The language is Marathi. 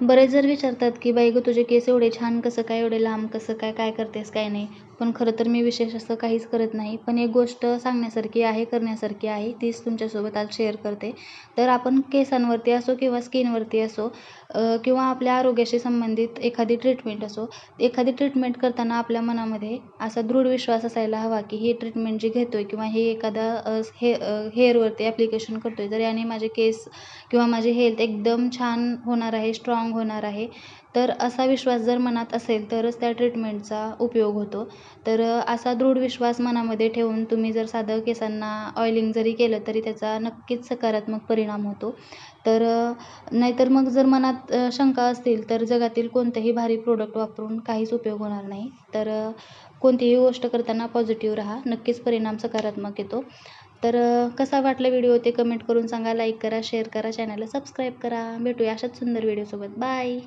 बरेच जर विचारतात की बाई गं तुझे केस एवढे छान कसं काय एवढे लांब कसं काय काय करतेस काय नाही? पण खरं तर मी विशेष असं काहीच करत नाही. पण एक गोष्ट सांगण्यासारखी आहे करण्यासारखी आहे तीच तुमच्यासोबत आज शेअर करते. तर आपण केसांवरती असो किंवा स्किनवरती असो किंवा आपल्या आरोग्याशी संबंधित एखादी ट्रीटमेंट असो एखादी ट्रीटमेंट करताना आपल्या मनामध्ये असा दृढ विश्वास असायला हवा की ही ट्रीटमेंट जी घेतो आहे किंवा हे एखादा हे हेअरवरती ॲप्लिकेशन करतो आहे जर याने माझे केस किंवा माझी हेल्थ एकदम छान होणार आहे स्ट्राँग होणार आहे. तर असा विश्वास जर मनात असेल तरच त्या ट्रीटमेंटचा उपयोग होतो. तर असा दृढ विश्वास मनामध्ये ठेवून तुम्ही जर साधं केसांना ऑइलिंग जरी केलं तरी त्याचा नक्कीच सकारात्मक परिणाम होतो. तर नाहीतर मग जर मनात शंका असतील तर जगातील कोणतेही भारी प्रोडक्ट वापरून काहीच उपयोग होणार नाही. तर कोणतीही गोष्ट करताना पॉझिटिव्ह राहा. नक्कीच परिणाम सकारात्मक येतो. तर कसा वाटला व्हिडिओ ते कमेंट करून सांगा. लाईक करा शेअर करा चॅनलला सबस्क्राईब करा. भेटूया अशाच सुंदर व्हिडिओसोबत बाय